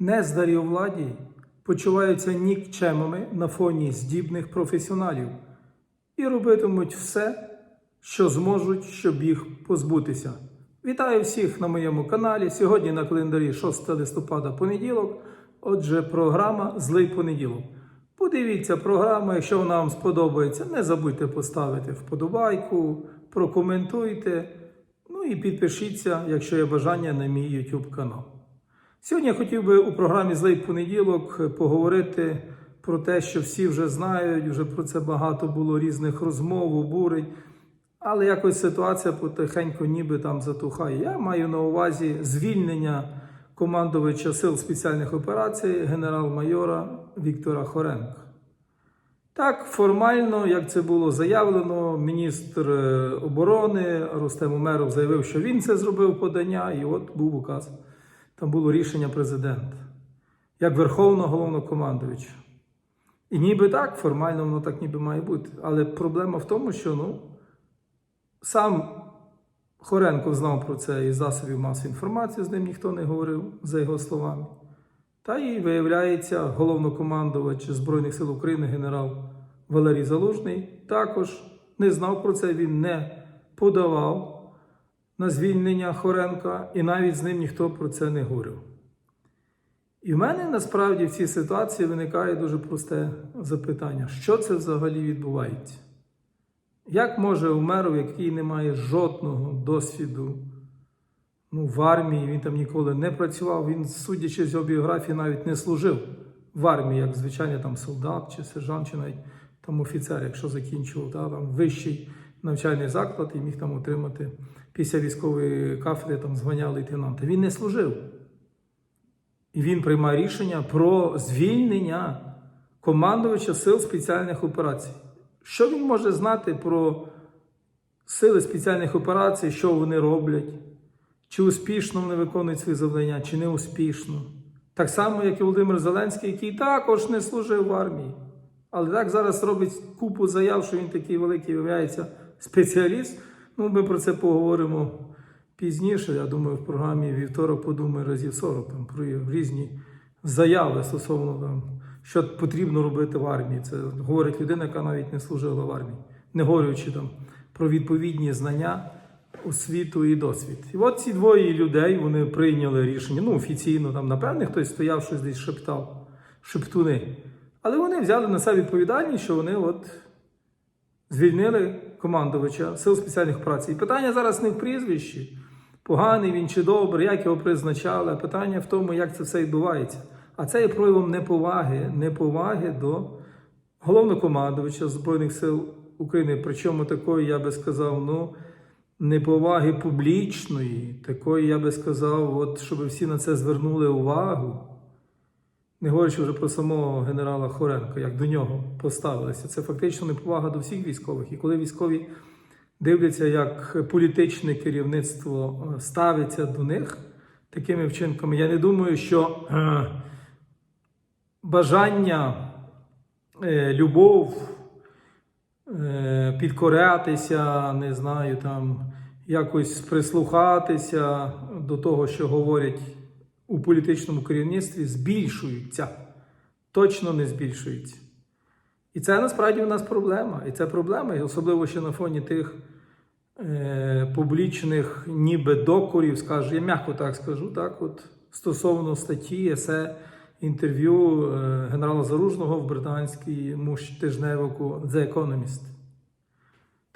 Нездарі у владі почуваються нікчемами на фоні здібних професіоналів і робитимуть все, що зможуть, щоб їх позбутися. Вітаю всіх на моєму каналі. Сьогодні на календарі 6 листопада понеділок. Отже, програма Злий понеділок. Подивіться програму, якщо вона вам сподобається, не забудьте поставити вподобайку, прокоментуйте. Ну і підпишіться, якщо є бажання на мій YouTube канал. Сьогодні я хотів би у програмі Злий понеділок поговорити про те, що всі вже знають, вже про це багато було різних розмов, обурень. Але якось ситуація потихеньку ніби там затухає. Я маю на увазі звільнення командувача сил спеціальних операцій генерал-майора Віктора Хоренка. Так, формально, як це було заявлено, міністр е, оборони Рустем Умеров заявив, що він це зробив подання, і от був указ. Там було рішення президента, як Верховного головнокомандувача. І ніби так, формально воно так ніби має бути. Але проблема в тому, що ну, сам Хоренко знав про це із засобів масової інформації, з ним ніхто не говорив, за його словами. Та і виявляється, головнокомандувач Збройних сил України генерал Валерій Залужний також не знав про це, він не подавав на звільнення Хоренка, і навіть з ним ніхто про це не говорив. І в мене насправді в цій ситуації виникає дуже просте запитання: що це взагалі відбувається? Як може Умеров, який не має жодного досвіду ну, в армії, він там ніколи не працював, він, судячи з його біографії, навіть не служив в армії, як звичайний там солдат чи сержант, чи навіть там офіцер, якщо закінчував та, там, вищий навчальний заклад і міг там отримати після військової кафедри там, звання лейтенанта. Він не служив. І він приймає рішення про звільнення командувача сил спеціальних операцій. Що він може знати про сили спеціальних операцій, що вони роблять? Чи успішно вони виконують свої завдання, чи не успішно? Так само, як і Володимир Зеленський, який також не служив в армії. Але так зараз робить купу заяв, що він такий великий виявляється спеціаліст. Ну, ми про це поговоримо пізніше. Я думаю, в програмі вівторок подумаю разів 40 там, про різні заяви стосовно там, що потрібно робити в армії. Це говорить людина, яка навіть не служила в армії, не говорячи там про відповідні знання, освіту і досвід. І от ці двоє людей вони прийняли рішення. Ну, офіційно, там, напевне, хтось стояв, щось десь шептав, шептуни. Але вони взяли на себе відповідальність, що вони от звільнили командувача сил спеціальних операцій. І питання зараз не в прізвищі, поганий він чи добрий, як його призначали. а Питання в тому, як це все відбувається. А це є проявом неповаги, неповаги до головнокомандувача Збройних сил України. Причому такої, я би сказав, ну, неповаги публічної, такої, я би сказав, от, щоб всі на це звернули увагу. Не говорячи вже про самого генерала Хоренка, як до нього поставилися. Це фактично неповага до всіх військових. І коли військові дивляться, як політичне керівництво е, ставиться до них такими вчинками, я не думаю, що е, бажання, е, любов, підкорятися, не знаю, там якось прислухатися до того, що говорять у політичному керівництві, збільшуються. Точно не збільшуються. І це насправді у нас проблема. І це проблема, особливо ще на фоні тих е, публічних ніби докорів, скажу, я м'яко так скажу, так, от, стосовно статті, есе, інтерв'ю е, генерала Заружного в британському тижневику The Economist.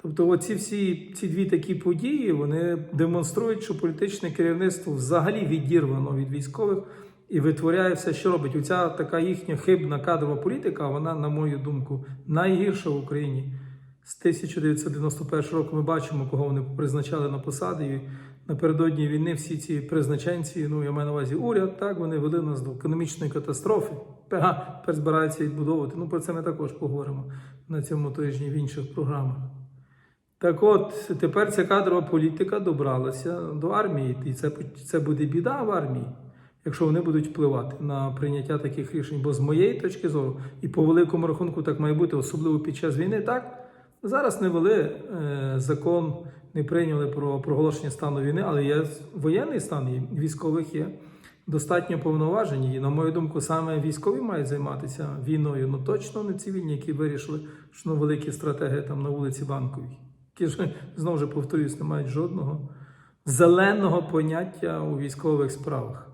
Тобто, оці всі ці дві такі події вони демонструють, що політичне керівництво взагалі відірвано від військових і витворяє все, що робить. Оця така їхня хибна кадрова політика, вона, на мою думку, найгірша в Україні. З 1991 року ми бачимо, кого вони призначали на посади. І напередодні війни всі ці призначенці, ну я маю на увазі уряд, так вони вели нас до економічної катастрофи. Ага, тепер збираються відбудовувати. Ну про це ми також поговоримо на цьому тижні в інших програмах. Так от, тепер ця кадрова політика добралася до армії, і це, це буде біда в армії, якщо вони будуть впливати на прийняття таких рішень. Бо з моєї точки зору, і по великому рахунку так має бути, особливо під час війни, так зараз не вели е, закон, не прийняли про проголошення стану війни, але є воєнний стан, і військових є достатньо повноважені. І, на мою думку, саме військові мають займатися війною. Ну точно не цивільні, які вирішили, що ну, великі стратегії там на вулиці Банковій. Які ж знову ж повторюсь, не мають жодного зеленого поняття у військових справах.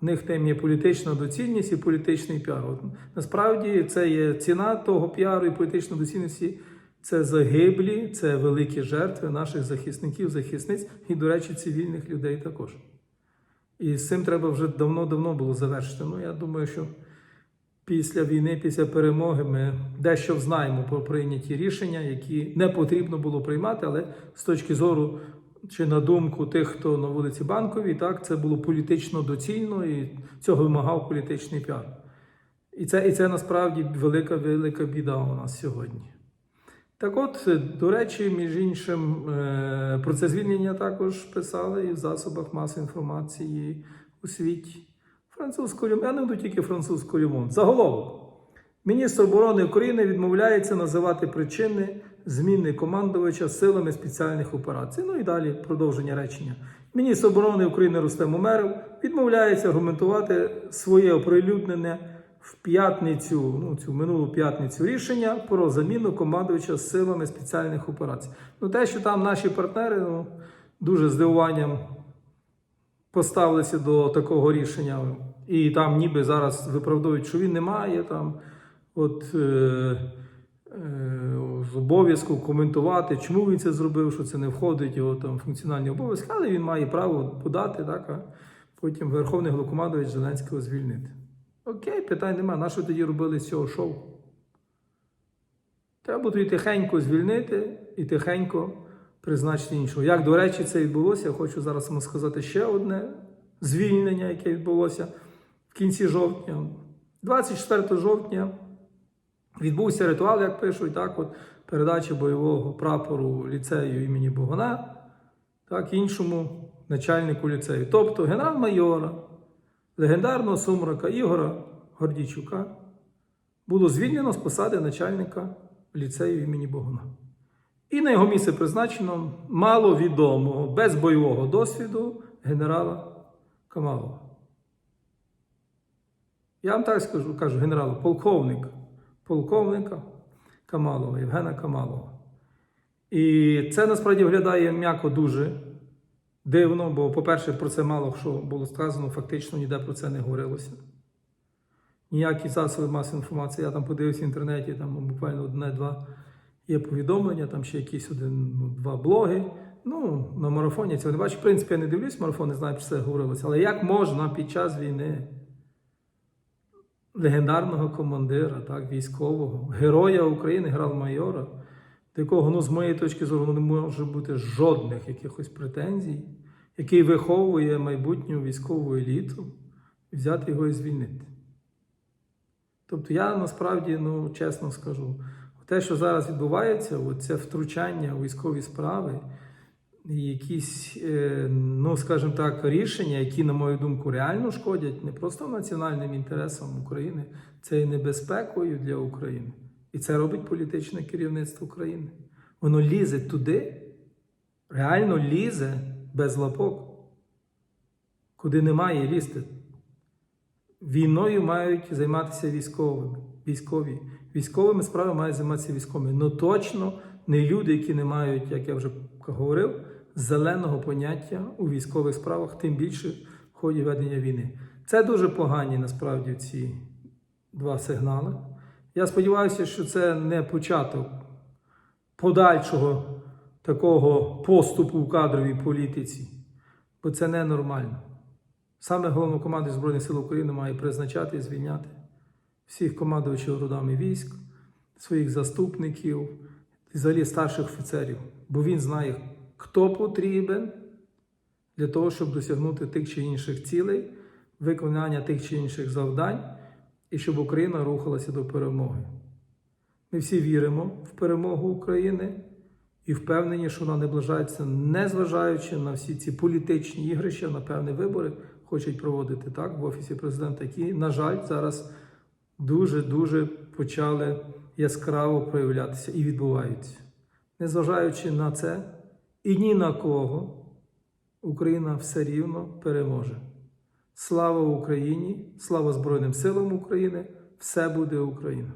В них там є політична доцільність і політичний піар. От, насправді це є ціна того піару і політичної доцільності. Це загиблі, це великі жертви наших захисників, захисниць і, до речі, цивільних людей також. І з цим треба вже давно-давно було завершити. Ну, я думаю, що після війни, після перемоги, ми дещо знаємо про прийняті рішення, які не потрібно було приймати, але з точки зору чи на думку тих, хто на вулиці Банковій, так, це було політично доцільно і цього вимагав політичний піар. І це, і це насправді велика, велика біда у нас сьогодні. Так от, до речі, між іншим, е, про це звільнення також писали і в засобах масової інформації у світі. Французько я не буду тільки французько Люмон. Заголовок. Міністр оборони України відмовляється називати причини зміни командувача силами спеціальних операцій. Ну і далі продовження речення. Міністр оборони України Рустем Умеров відмовляється аргументувати своє оприлюднене в п'ятницю, ну цю минулу п'ятницю рішення про заміну командувача силами спеціальних операцій. Ну те, що там наші партнери ну, дуже здивуванням поставилися до такого рішення, і там ніби зараз виправдовують, що він не має там от, е, е, обов'язку коментувати, чому він це зробив, що це не входить його там функціональні обов'язки, але він має право подати, так, а потім Верховний Головкомандувач Зеленського звільнити. Окей, питань немає. На що тоді робили з цього шоу? Треба буде і тихенько звільнити і тихенько призначити іншого. Як, до речі, це відбулося, я хочу зараз вам сказати ще одне звільнення, яке відбулося в кінці жовтня. 24 жовтня відбувся ритуал, як пишуть, так, от, передача бойового прапору ліцею імені Богона, так, іншому начальнику ліцею. Тобто генерал-майора, легендарного сумрака Ігора Гордійчука було звільнено з посади начальника ліцею імені Богуна. І на його місце призначено маловідомого, без бойового досвіду генерала Камалова. Я вам так скажу, кажу генералу, полковник, полковника Камалова, Євгена Камалова. І це насправді виглядає м'яко дуже дивно, бо, по-перше, про це мало що було сказано, фактично ніде про це не говорилося. Ніякі засоби масової інформації, я там подивився в інтернеті, там ну, буквально одне-два є повідомлення, там ще якісь один, ну, блоги. Ну, на марафоні цього не бачу. В принципі, я не дивлюсь марафон, не знаю, про це говорилося. Але як можна під час війни легендарного командира, так, військового, героя України, генерал-майора, до якого, ну, з моєї точки зору, ну, не може бути жодних якихось претензій, який виховує майбутню військову еліту, взяти його і звільнити. Тобто я насправді, ну, чесно скажу, те, що зараз відбувається, це втручання у військові справи, якісь, е, ну скажімо так, рішення, які, на мою думку, реально шкодять не просто національним інтересам України, це і небезпекою для України. І це робить політичне керівництво України. Воно лізе туди, реально лізе без лапок, куди немає лізти. Війною мають займатися військовими. Військові. Військовими справами мають займатися військовими. Ну точно не люди, які не мають, як я вже говорив, зеленого поняття у військових справах, тим більше в ході ведення війни. Це дуже погані насправді ці два сигнали. Я сподіваюся, що це не початок подальшого такого поступу в кадровій політиці, бо це ненормально. Саме головнокомандуючий Збройних сил України має призначати і звільняти всіх командувачів родами військ, своїх заступників взагалі старших офіцерів, бо він знає, хто потрібен для того, щоб досягнути тих чи інших цілей, виконання тих чи інших завдань, і щоб Україна рухалася до перемоги. Ми всі віримо в перемогу України і впевнені, що вона наближається, незважаючи на всі ці політичні ігрища, на певні вибори хочуть проводити так в Офісі президента, які, на жаль, зараз дуже-дуже почали яскраво проявлятися і відбуваються. Незважаючи на це, і ні на кого, Україна все рівно переможе. Слава Україні! Слава Збройним силам України! Все буде Україна!